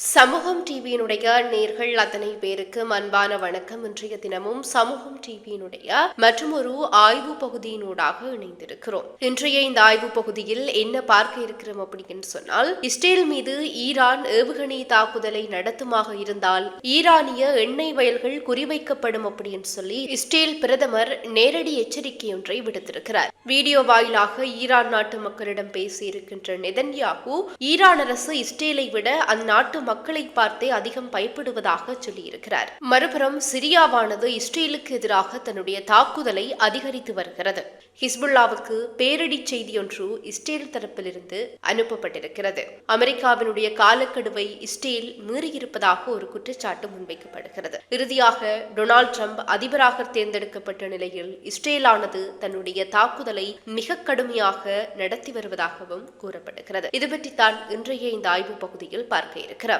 சமூகம் டிவியினுடைய நேர்கள் அத்தனை பேருக்கு அன்பான வணக்கம். இன்றைய தினமும் சமூகம் டிவியினுடைய மற்றும் ஒரு ஆய்வு பகுதியினூடாக இணைந்திருக்கிறோம். இன்றைய இந்த ஆய்வு பகுதியில் என்ன பார்க்க இருக்கிறோம் அப்படின்னு சொன்னால் இஸ்ரேல் மீது ஈரான் ஏவுகணை தாக்குதலை நடத்துமாக இருந்தால் ஈரானிய எண்ணெய் வயல்கள் குறிவைக்கப்படும் அப்படின்னு சொல்லி இஸ்ரேல் பிரதமர் நேரடி எச்சரிக்கை ஒன்றை விடுத்திருக்கிறார். வீடியோ வாயிலாக ஈரான் நாட்டு மக்களிடம் பேசியிருக்கின்ற நெதன்யாகு ஈரான் அரசு இஸ்ரேலை விட அந்நாட்டு மக்களை பார்த்தே அதிகம் பயப்படுவதாக சொல்லியிருக்கிறார். மறுபுறம் சிரியாவானது இஸ்ரேலுக்கு எதிராக தன்னுடைய தாக்குதலை அதிகரித்து வருகிறது. ஹிஸ்புல்லாவுக்கு பேரிடி செய்தி ஒன்று இஸ்ரேல் தரப்பிலிருந்து அனுப்பப்பட்டிருக்கிறது. அமெரிக்காவினுடைய காலக்கெடுவை இஸ்ரேல் மீறியிருப்பதாக ஒரு குற்றச்சாட்டு முன்வைக்கப்படுகிறது. இறுதியாக டொனால்ட் ட்ரம்ப் அதிபராக தேர்ந்தெடுக்கப்பட்ட நிலையில் இஸ்ரேலானது தன்னுடைய தாக்குதலை மிக கடுமையாக நடத்தி வருவதாகவும் கூறப்படுகிறது. இது பற்றித்தான் இன்றைய இந்த ஆய்வு பகுதியில் பார்க்க இருக்கிறோம்.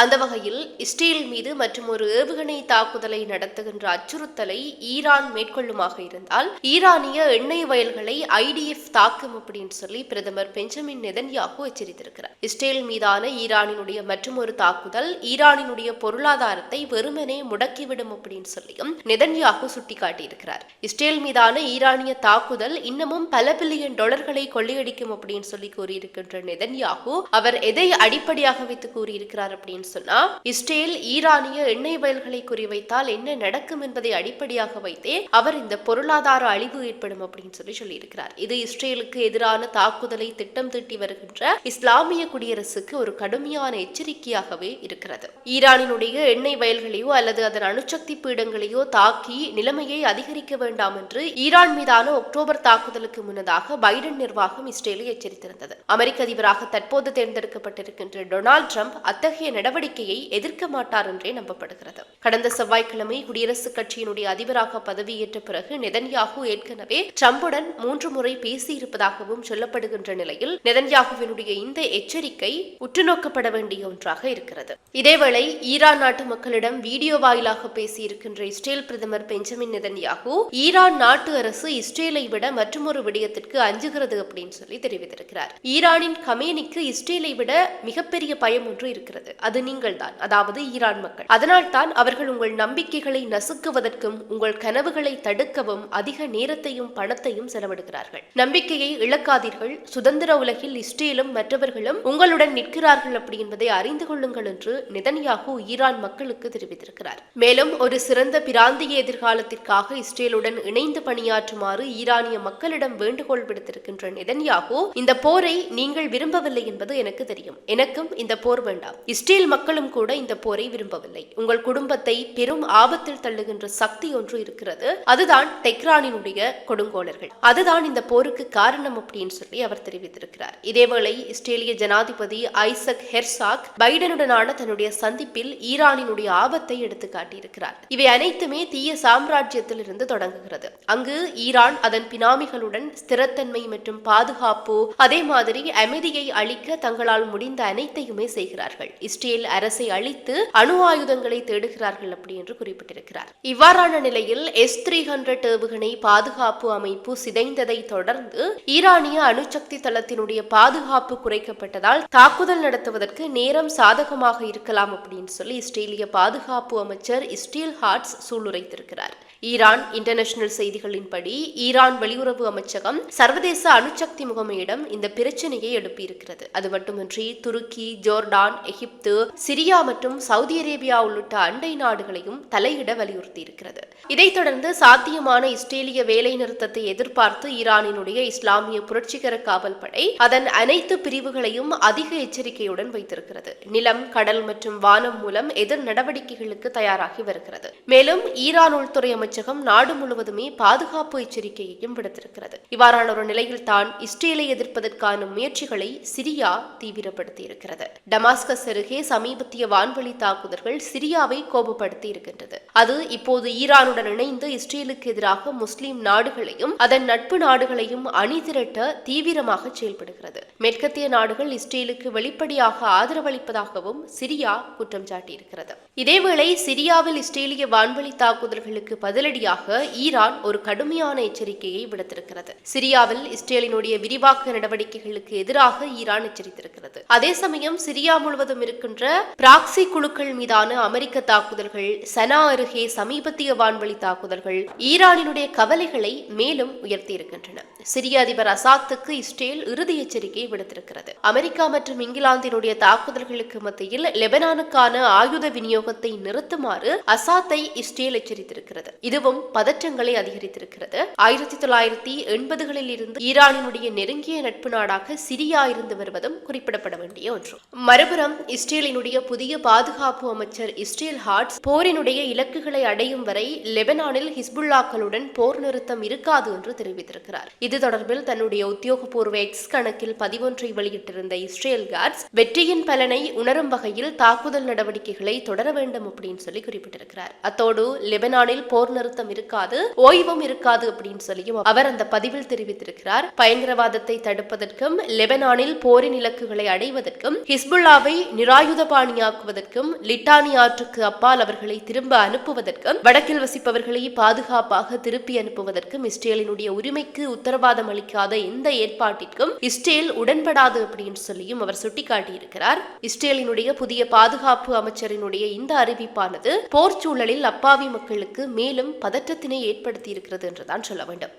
அந்த வகையில் இஸ்ரேல் மீது மற்றும் ஒரு ஏவுகணை தாக்குதலை நடத்துகின்ற அச்சுறுத்தலை ஈரான் மேற்கொள்ளுமாக இருந்தால் ஈரானிய எண்ணெய் வயல்களை ஐடிஎஃப் தாக்கும் அப்படின்னு சொல்லி பிரதமர் பெஞ்சமின் நெதன்யாகு எச்சரித்திருக்கிறார். இஸ்ரேல் மீதான ஈரானினுடைய மற்றும் ஒரு தாக்குதல் ஈரானினுடைய பொருளாதாரத்தை வெறுமனே முடக்கிவிடும் அப்படின்னு சொல்லியும் நெதன்யாகு சுட்டிக்காட்டியிருக்கிறார். இஸ்ரேல் மீதான ஈரானிய தாக்குதல் இன்னமும் பல பில்லியன் டாலர்களை கொள்ளையடிக்கும் அப்படின்னு சொல்லி கூறியிருக்கின்ற நெதன்யாகு அவர் எதை அடிப்படையாக வைத்து கூறியிருக்கிறார் அப்படின்னு சொன்னா இஸ்ரேல் ஈரானிய எண்ணெய் வயல்களை குறிவைத்தால் என்ன நடக்கும் என்பதை அடிப்படையாக வைத்தே அவர் இந்த பொருளாதார அழிவு ஏற்படும் அப்படின்னு சொல்லி சொல்லியிருக்கிறார். இது இஸ்ரேலுக்கு எதிரான தாக்குதலை திட்டம் தீட்டி வருகின்ற இஸ்லாமிய குடியரசுக்கு ஒரு கடுமையான எச்சரிக்கையாகவே இருக்கிறது. ஈரானினுடைய எண்ணெய் வயல்களையோ அல்லது அதன் அணுசக்தி பீடங்களையோ தாக்கி நிலைமையை அதிகரிக்க வேண்டாம் என்று ஈரான் மீதான அக்டோபர் தாக்குதலுக்கு முன்னதாக பைடன் நிர்வாகம் இஸ்ரேலை எச்சரித்திருந்தது. அமெரிக்க அதிபராக தற்போது தேர்ந்தெடுக்கப்பட்டிருக்கின்ற டொனால்ட் ட்ரம்ப் அத்தகைய நடவடிக்கையை எதிர்க்க மாட்டார் என்றே நம்பப்படுகிறது. கடந்த செவ்வாய்க்கிழமை குடியரசுக் கட்சியினுடைய அதிபராக பதவியேற்ற பிறகு நெதன்யாகு ஏற்கனவே ட்ரம்புடன் மூன்று முறை பேசியிருப்பதாகவும் சொல்லப்படுகின்ற நிலையில் நெதன்யாகுவினுடைய இந்த எச்சரிக்கை உற்றுநோக்கப்பட வேண்டிய ஒன்றாக இருக்கிறது. இதேவேளை ஈரான் நாட்டு மக்களிடம் வீடியோ வாயிலாக பேசியிருக்கின்ற இஸ்ரேல் பிரதமர் பெஞ்சமின் நெதன்யாகு ஈரான் நாட்டு அரசு இஸ்ரேலை விட மற்றொரு விடயத்திற்கு அஞ்சுகிறது அப்படின்னு சொல்லி தெரிவித்திருக்கிறார். ஈரானின் கமேனிக்கு இஸ்ரேலை விட மிகப்பெரிய பயம் ஒன்று இருக்கிறது. அது நீங்கள் தான் அதாவது ஈரான் மக்கள். அதனால் தான் அவர்கள் உங்கள் நம்பிக்கைகளை நசுக்குவதற்கும் உங்கள் கனவுகளை தடுக்கவும் அதிக நேரத்தையும் பணத்தையும் செலவிடுகிறார்கள். நம்பிக்கையை இழக்காதீர்கள். சுதந்திர உலகில் இஸ்ரேலும் மற்றவர்களும் உங்களுடன் நிற்கிறார்கள் அப்படி என்பதை அறிந்து கொள்ளுங்கள் என்று நிதன்யாகு ஈரான் மக்களுக்கு தெரிவித்திருக்கிறார். மேலும் ஒரு சிறந்த பிராந்திய எதிர்காலத்திற்காக இஸ்ரேலுடன் இணைந்து பணியாற்றுமாறு ஈரானிய மக்களிடம் வேண்டுகோள் விடுத்திருக்கின்ற நிதன்யாகு இந்த போரை நீங்கள் விரும்பவில்லை என்பது எனக்கு தெரியும். எனக்கும் இந்த போர் வேண்டாம். இஸ்ரேல் மக்களும் கூட இந்த போரை விரும்பவில்லை. உங்கள் குடும்பத்தை பெரும் ஆபத்தில் தள்ளுகின்ற சக்தி ஒன்று இருக்கிறது. அதுதான் டெக்ரானினுடைய கொடுங்கோலர்கள் அதுதான் இந்த போருக்கு காரணம் அப்படின்னு சொல்லி அவர் தெரிவித்திருக்கிறார். இதேவேளை இஸ்ரேலிய ஜனாதிபதி ஐசக் ஹெர்சாக் பைடனுடனான தன்னுடைய சந்திப்பில் ஈரானினுடைய ஆபத்தை எடுத்து காட்டியிருக்கிறார் இவை அனைத்துமே தீய சாம்ராஜ்யத்தில் இருந்து தொடங்குகிறது. அங்கு ஈரான் அதன் பினாமிகளுடன் ஸ்திரத்தன்மை மற்றும் பாதுகாப்பு அதே மாதிரி அமைதியை அளிக்க தங்களால் முடிந்த அனைத்தையுமே செய்கிறார்கள். இஸ்ரேல் அரசை அழித்து அணு ஆயுதங்களை தேடுகிறார்கள் அப்படி என்று குறிப்பிட்டிருக்கிறார். இவ்வாறான நிலையில் எஸ் த்ரீ ஹண்ட்ரட் ஏவுகணை பாதுகாப்பு அமைப்பு சிதைந்ததை தொடர்ந்து ஈரானிய அணுசக்தி தளத்தினுடைய பாதுகாப்பு குறைக்கப்பட்டதால் தாக்குதல் நடத்துவதற்கு நேரம் சாதகமாக இருக்கலாம் அப்படின்னு சொல்லி இஸ்ரேலிய பாதுகாப்பு அமைச்சர் இஸ்டீல் ஹார்ட்ஸ் சூளுரைத்திருக்கிறார். ஈரான் இன்டர்நேஷனல் செய்திகளின்படி ஈரான் வெளியுறவு அமைச்சகம் சர்வதேச அணுசக்தி முகமையிடம் இந்த பிரச்சனையை எழுப்பியிருக்கிறது. அது மட்டுமின்றி துருக்கி ஜோர்டான் எகிப்து சிரியா மற்றும் சவுதி அரேபியா உள்ளிட்ட அண்டை நாடுகளையும் தலையிட வலியுறுத்தி இருக்கிறது இதைத் தொடர்ந்து சாத்தியமான இஸ்ரேலிய வேலை நிறுத்தத்தை எதிர்பார்த்து ஈரானினுடைய இஸ்லாமிய புரட்சிகர காவல் படை அதன் அனைத்து பிரிவுகளையும் அதிக எச்சரிக்கையுடன் வைத்திருக்கிறது. நிலம் கடல் மற்றும் வானம் மூலம் எதிர் நடவடிக்கைகளுக்கு தயாராகி வருகிறது. மேலும் ஈரான் உள்துறை அமைச்சகம் நாடு முழுவதுமே பாதுகாப்பு எச்சரிக்கையையும் விடுத்திருக்கிறது. இவ்வாறான ஒரு நிலையில் தான் இஸ்ரேலை எதிர்ப்பதற்கான முயற்சிகளை சிரியா தீவிரப்படுத்தியிருக்கிறது. டமாஸ்கஸ் அருகே சமீபத்திய வான்வழி தாக்குதல்கள் சிரியாவை கோபப்படுத்தி இருக்கின்றது அது இப்போது ஈரானுடன் இணைந்து இஸ்ரேலுக்கு எதிராக முஸ்லிம் நாடுகளையும் அதன் நட்பு நாடுகளையும் அணிதிரட்ட தீவிரமாக செயல்படுகிறது. மேற்கத்திய நாடுகள் இஸ்ரேலுக்கு வெளிப்படையாக ஆதரவளிப்பதாகவும் சிரியா குற்றம் சாட்டியிருக்கிறது. இதேவேளை சிரியாவில் இஸ்ரேலிய வான்வழி தாக்குதல்களுக்கு பதில் பதிலடியாக ஈரான் ஒரு கடுமையான எச்சரிக்கையை விடுத்திருக்கிறது. சிரியாவில் இஸ்ரேலினுடைய விரிவாக்க நடவடிக்கைகளுக்கு எதிராக ஈரான் எச்சரித்திருக்கிறது. அதே சமயம் சிரியா முழுவதும் இருக்கின்ற பிராக்சி குழுக்கள் மீதான அமெரிக்க தாக்குதல்கள் சனா அருகே சமீபத்திய வான்வழி தாக்குதல்கள் ஈரானினுடைய கவலைகளை மேலும் உயர்த்தியிருக்கின்றன. சிரிய அதிபர் அசாத்துக்கு இஸ்ரேல் இறுதி எச்சரிக்கை விடுத்திருக்கிறது. அமெரிக்கா மற்றும் இங்கிலாந்தினுடைய தாக்குதல்களுக்கு மத்தியில் லெபனானுக்கான ஆயுத விநியோகத்தை நிறுத்துமாறு அசாத்தை இஸ்ரேல் எச்சரித்திருக்கிறது. இதுவும் பதற்றங்களை அதிகரித்திருக்கிறது. ஆயிரத்தி தொள்ளாயிரத்தி எண்பதுகளில் இருந்து ஈரானினுடைய நெருங்கிய நட்பு நாடாக சிரியா இருந்து வருவதும் குறிப்பிடப்பட வேண்டிய ஒன்று. மறுபுறம் இஸ்ரேலினுடைய புதிய பாதுகாப்பு அமைச்சர் இஸ்ரேல் ஹார்ட்ஸ் போரினுடைய இலக்குகளை அடையும் வரை லெபனானில் ஹிஸ்புல்லாக்களுடன் போர் நிறுத்தம் இருக்காது என்று தெரிவித்திருக்கிறார். இது தொடர்பில் தன்னுடைய உத்தியோகபூர்வ எக்ஸ் கணக்கில் பதிவொன்றை வெளியிட்டிருந்த இஸ்ரேல் கார்ட்ஸ் வெற்றியின் பலனை உணரும் வகையில் தாக்குதல் நடவடிக்கைகளை தொடர வேண்டும் அப்படின்னு சொல்லி குறிப்பிட்டிருக்கிறார். அத்தோடு லெபனானில் போர் நிறுத்தம் இருக்காது ஓய்வும் இருக்காது அப்படின்னு சொல்லியும் அவர் அந்த பதிவில் தெரிவித்திருக்கிறார். பயங்கரவாதத்தை தடுப்பதற்கும் லெபனானில் போரின் இலக்குகளை அடைவதற்கும் ஹிஸ்புல்லாவை நிராயுதபாணியாக்குவதற்கும் லிட்டானி ஆற்றுக்கு அப்பால் அவர்களை திரும்ப அனுப்புவதற்கும் வடக்கில் வசிப்பவர்களை பாதுகாப்பாக திருப்பி அனுப்புவதற்கும் இஸ்ரேலினுடைய உரிமைக்கு உத்தரவாதம் அளிக்காத எந்த ஏற்பாட்டிற்கும் இஸ்ரேல் உடன்படாது அப்படின்னு சொல்லியும் அவர் சுட்டிக்காட்டியிருக்கிறார். இஸ்ரேலினுடைய புதிய பாதுகாப்பு அமைச்சரினுடைய இந்த அறிவிப்பானது போர் சூழலில் அப்பாவி மக்களுக்கு மேலும் பதற்றத்தினை ஏற்படுத்தி இருக்கிறது என்றுதான் சொல்ல வேண்டும்.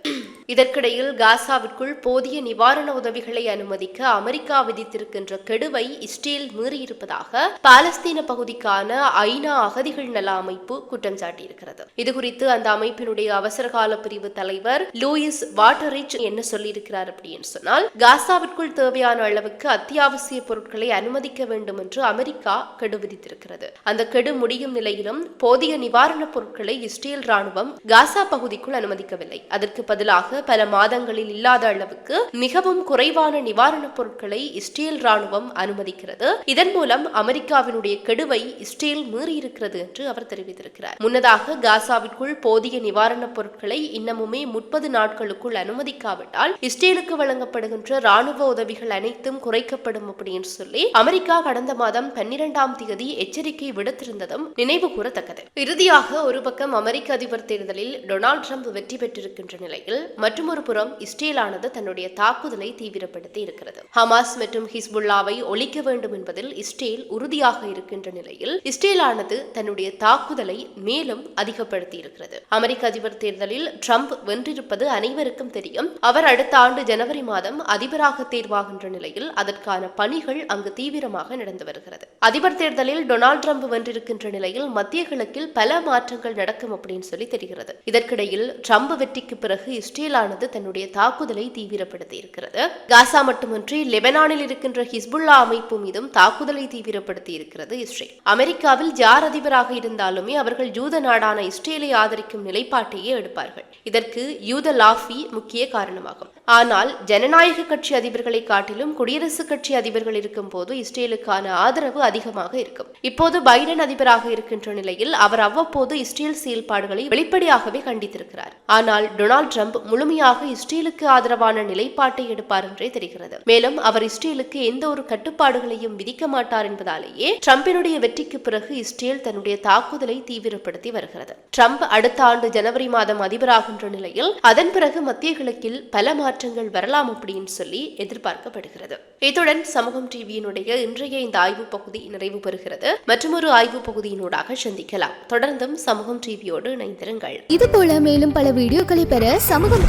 இதற்கிடையில் காசாவிற்குள் போதிய நிவாரண உதவிகளை அனுமதிக்க அமெரிக்கா விதித்திருக்கின்ற கெடுவை இஸ்ரேல் மீறியிருப்பதாக பாலஸ்தீன பகுதிக்கான ஐநா அகதிகள் நல அமைப்பு குற்றம் சாட்டியிருக்கிறது. இதுகுறித்து அந்த அமைப்பினுடைய அவசரகால பிரிவு தலைவர் லூயிஸ் வாட்டரிச் என்ன சொல்லியிருக்கிறார் அப்படின்னு சொன்னால் காசாவிற்குள் தேவையான அளவுக்கு அத்தியாவசிய பொருட்களை அனுமதிக்க வேண்டும் என்று அமெரிக்கா கெடு விதித்திருக்கிறது. அந்த கெடு முடியும் நிலையிலும் போதிய நிவாரணப் பொருட்களை இஸ்ரேல் ராணுவம் காசா பகுதிக்குள் அனுமதிக்கவில்லை. அதற்கு பதிலாக பல மாதங்களில் இல்லாத அளவுக்கு மிகவும் குறைவான நிவாரணப் பொருட்களை இஸ்ரேல் ராணுவம் அனுமதிக்கிறது. இதன் மூலம் அமெரிக்காவினுடைய கெடுவை இஸ்ரேல் மீறியிருக்கிறது என்று அவர் தெரிவித்திருக்கிறார். முன்னதாக காசாவிற்குள் போதிய நிவாரணப் பொருட்களை இன்னமுமே முப்பது நாட்களுக்குள் அனுமதிக்காவிட்டால் இஸ்ரேலுக்கு வழங்கப்படுகின்ற ராணுவ உதவிகள் அனைத்தும் குறைக்கப்படும் அப்படின்னு சொல்லி அமெரிக்கா கடந்த மாதம் பன்னிரெண்டாம் தேதி எச்சரிக்கை விடுத்திருந்ததும் நினைவு கூறத்தக்கது இறுதியாக ஒரு பக்கம் அமெரிக்க அதிபர் தேர்தலில் டொனால்டு ட்ரம்ப் வெற்றி பெற்றிருக்கின்ற நிலையில் மற்றொரு புறம் இஸ்ரேலானது தன்னுடைய தாக்குதலை தீவிரப்படுத்தி இருக்கிறது. ஹமாஸ் மற்றும் ஹிஸ்புல்லாவை ஒழிக்க வேண்டும் என்பதில் இஸ்ரேல் உறுதியாக இருக்கின்ற நிலையில் இஸ்ரேலானது தன்னுடைய தாக்குதலை மேலும் அதிகப்படுத்தி இருக்கிறது. அமெரிக்க அதிபர் தேர்தலில் ட்ரம்ப் வென்றிருப்பது அனைவருக்கும் தெரியும். அவர் அடுத்த ஆண்டு ஜனவரி மாதம் அதிபராக தேர்வாகின்ற நிலையில் அதற்கான பணிகள் அங்கு தீவிரமாக நடந்து வருகிறது. அதிபர் தேர்தலில் டொனால்டு ட்ரம்ப் வென்றிருக்கின்ற நிலையில் மத்திய கிழக்கில் பல மாற்றங்கள் நடக்கும் அப்படின்னு சொல்லி தெரிகிறது. இதற்கிடையில் ட்ரம்ப் வெற்றிக்கு பிறகு இஸ்ரேல் இஸ்ரேலானது தன்னுடைய தாக்குதலை தீவிரப்படுத்தி இருக்கிறது. காசா மட்டுமின்றி லெபனானில் இருக்கின்ற ஹிஸ்புல்லா அமைப்பு மீதும் தாக்குதலை தீவிரப்படுத்தி இருக்கிறது இஸ்ரேல். அமெரிக்காவில் யார் அதிபராக இருந்தாலுமே அவர்கள் யூத நாடான இஸ்ரேலை ஆதரிக்கும் நிலைப்பாட்டையே எடுப்பார்கள். இதற்கு யூத லாஃபி முக்கிய காரணமாகும். ஆனால் ஜனநாயக கட்சி அதிபர்களை காட்டிலும் குடியரசுக் கட்சி அதிபர்கள் இருக்கும் போது இஸ்ரேலுக்கான ஆதரவு அதிகமாக இருக்கும். இப்போது பைடன் அதிபராக இருக்கின்ற நிலையில் அவர் அவ்வப்போது இஸ்ரேல் செயல்பாடுகளை வெளிப்படையாகவே கண்டித்திருக்கிறார். ஆனால் டொனால்டு ட்ரம்ப் முழுமையாக இஸ்ரேலுக்கு ஆதரவான நிலைப்பாட்டை எடுப்பார் என்றே தெரிகிறது. மேலும் அவர் இஸ்ரேலுக்கு எந்த ஒரு கட்டுப்பாடுகளையும் விதிக்க மாட்டார் என்பதாலேயே ட்ரம்பினுடைய வெற்றிக்கு பிறகு இஸ்ரேல் தன்னுடைய தாக்குதலை தீவிரப்படுத்தி வருகிறது. ட்ரம்ப் அடுத்த ஆண்டு ஜனவரி மாதம் அதிபராகின்ற நிலையில் அதன் பிறகு மத்திய கிழக்கில் பல மாற்றங்கள் வரலாம் அப்படின்னு சொல்லி எதிர்பார்க்கப்படுகிறது. இத்துடன் சமூகம் டிவியினுடைய இன்றைய இந்த ஆய்வு பகுதி நிறைவு பெறுகிறது. மற்றொரு ஆய்வு பகுதியினூடாக சந்திக்கலாம். தொடர்ந்தும் சமூகம் டிவியோடு இணைந்திருங்கள். இது போல மேலும் பல வீடியோக்களை பெற சமூகம்